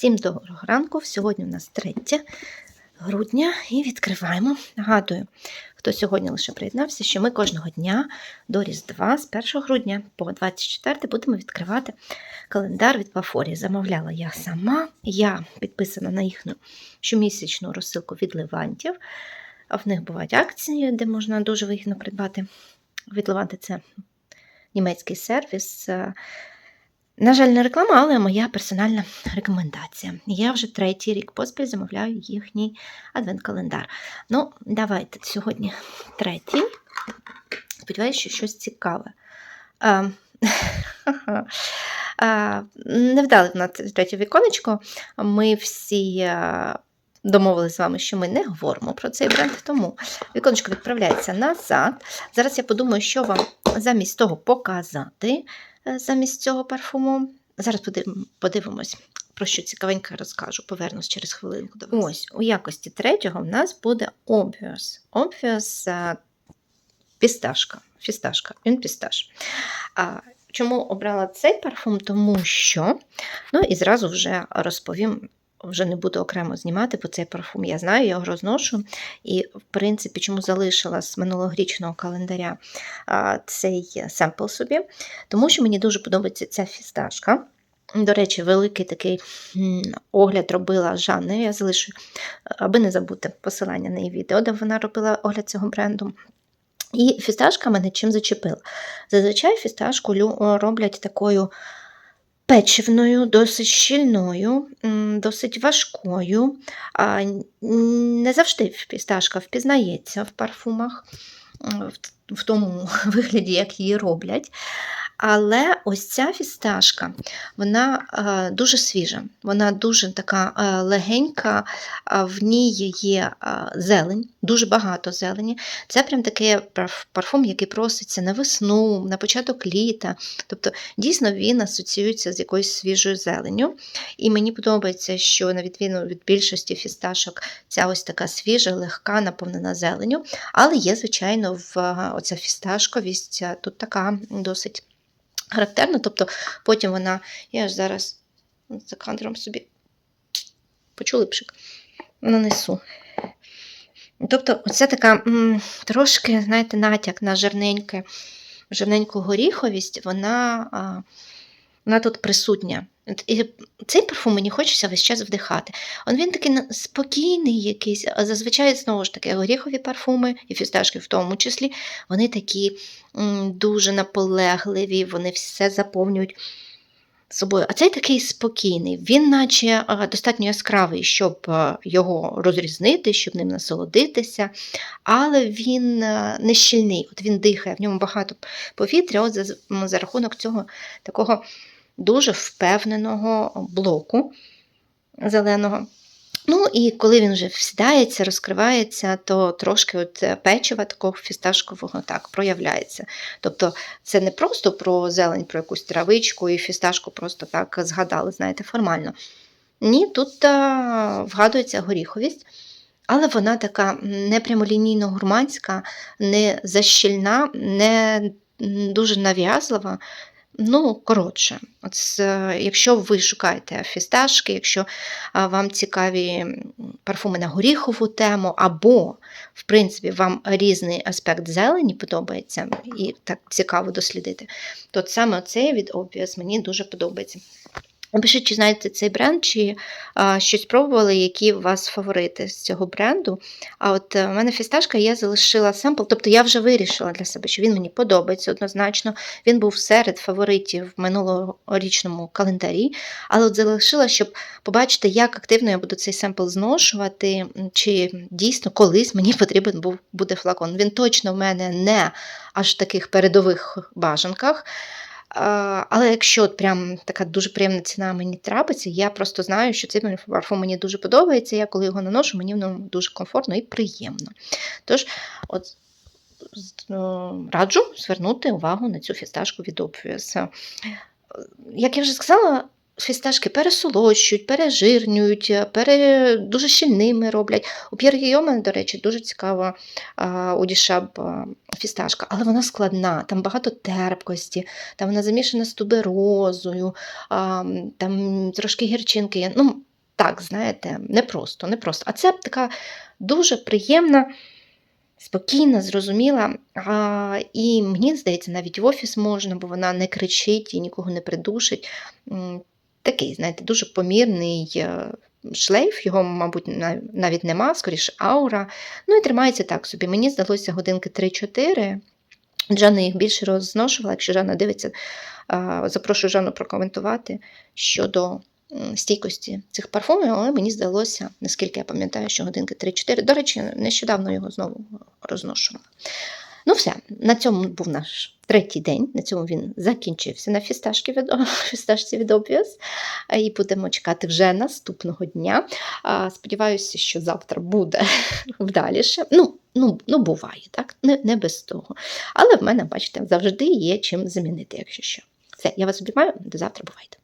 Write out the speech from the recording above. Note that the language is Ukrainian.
Всім доброго ранку. Сьогодні у нас 3 грудня і відкриваємо. Нагадую, хто сьогодні лише приєднався, що ми кожного дня до Різдва з 1 грудня по 24 будемо відкривати календар від Бафорі. Замовляла я сама, я підписана на їхню щомісячну розсилку від Левантів. А в них бувають акції, де можна дуже вигідно придбати. Від Леванти це німецький сервіс. На жаль, не реклама, але моя персональна рекомендація. Я вже третій рік поспіль замовляю їхній адвент-календар. Ну, давайте сьогодні третій. Сподіваюся, що щось цікаве. А, а, не вдали на третє віконечко. Ми всі домовилися з вами, що ми не говоримо про цей бренд, тому віконечко відправляється назад. Зараз я подумаю, що вам замість того показати замість цього парфуму. Зараз подивимось, про що цікавенько розкажу. Повернусь через хвилинку до вас. Ось, у якості третього в нас буде Obvious. Obvious пісташка. Фісташка, він пісташ. А, Чому обрала цей парфум? Тому що, ну і зразу вже розповім вже не буду окремо знімати, бо цей парфум я знаю, я його розношу. І, в принципі, чому залишила з минулогрічного календаря цей семпл собі, тому що мені дуже подобається ця фісташка. До речі, великий такий огляд робила Жанна, я залишу, аби не забути посилання на її відео, де вона робила огляд цього бренду. І фісташка мене чим зачепила. Зазвичай фісташку роблять такою печивною, досить щільною, досить важкою. Не завжди фісташка впізнається в парфумах, в тому вигляді, як її роблять. Але ось ця фісташка, вона е, дуже свіжа, вона дуже така е, легенька, в ній є е, зелень, дуже багато зелені. Це прям такий парфум, який проситься на весну, на початок літа. Тобто, дійсно, він асоціюється з якоюсь свіжою зеленню. І мені подобається, що на відміну від більшості фісташок, ця ось така свіжа, легка, наповнена зеленю. Але є, звичайно, в оця фісташковість тут така досить характерно, тобто потім вона, я ж зараз за кадром собі почули пшик, нанесу. Тобто, оце така м, трошки, знаєте, натяк на жирненьке, жирненьку горіховість, вона, а, вона тут присутня. І цей парфум мені хочеться весь час вдихати. Он Він такий спокійний якийсь, а зазвичай, знову ж таки, горіхові парфуми, і фісташки в тому числі, вони такі дуже наполегливі, вони все заповнюють собою. А цей такий спокійний, він, наче достатньо яскравий, щоб його розрізнити, щоб ним насолодитися, але він не щільний, от він дихає, в ньому багато повітря, от за, за рахунок цього такого дуже впевненого блоку зеленого. Ну, і коли він вже всідається, розкривається, то трошки от печива такого фісташкового так проявляється. Тобто це не просто про зелень, про якусь травичку і фісташку просто так згадали, знаєте, формально. Ні, тут а, вгадується горіховість, але вона така не прямолінійно гурманська, не защільна, не дуже нав'язлива. Ну, коротше, от, якщо ви шукаєте фісташки, якщо вам цікаві парфуми на горіхову тему, або, в принципі, вам різний аспект зелені подобається і так цікаво дослідити, то саме цей від Obvious мені дуже подобається. Напишіть, чи знаєте цей бренд, чи а, щось пробували, які у вас фаворити з цього бренду. А от е, в мене фісташка, я залишила семпл, тобто я вже вирішила для себе, що він мені подобається однозначно. Він був серед фаворитів в минулорічному календарі, але от залишила, щоб побачити, як активно я буду цей семпл зношувати, чи дійсно колись мені потрібен був буде флакон. Він точно в мене не аж в таких передових бажанках. Але якщо от прям така дуже приємна ціна мені трапиться, я просто знаю, що цей парфум мені дуже подобається. Я коли його наношу, мені в ньому дуже комфортно і приємно. Тож, от ну, раджу звернути увагу на цю фісташку від Obvious. Як я вже сказала, фісташки пересолощують, пережирнюють, пере... дуже щільними роблять. У П'єр до речі, дуже цікава у дішаб фісташка, але вона складна, там багато терпкості, там вона замішана з туберозою, там трошки гірчинки. Ну, так, знаєте, непросто, непросто. А це така дуже приємна, спокійна, зрозуміла. А, і мені здається, навіть в офіс можна, бо вона не кричить і нікого не придушить. Такий, знаєте, дуже помірний е, шлейф, його, мабуть, навіть нема, скоріше аура. Ну і тримається так собі. Мені здалося годинки 3-4. Жанна їх більше розношувала. Якщо Жанна дивиться, запрошую Жанну прокоментувати щодо стійкості цих парфумів, але мені здалося, наскільки я пам'ятаю, що годинки 3-4. До речі, нещодавно його знову розношувала. Ну, все, на цьому був наш третій день. На цьому він закінчився на фісташці від, фісташці від Obvious. І будемо чекати вже наступного дня. Сподіваюся, що завтра буде вдаліше. Ну, ну, ну буває, так? Не, не без того. Але в мене, бачите, завжди є чим замінити, якщо що. Все, я вас обіймаю, до завтра бувайте.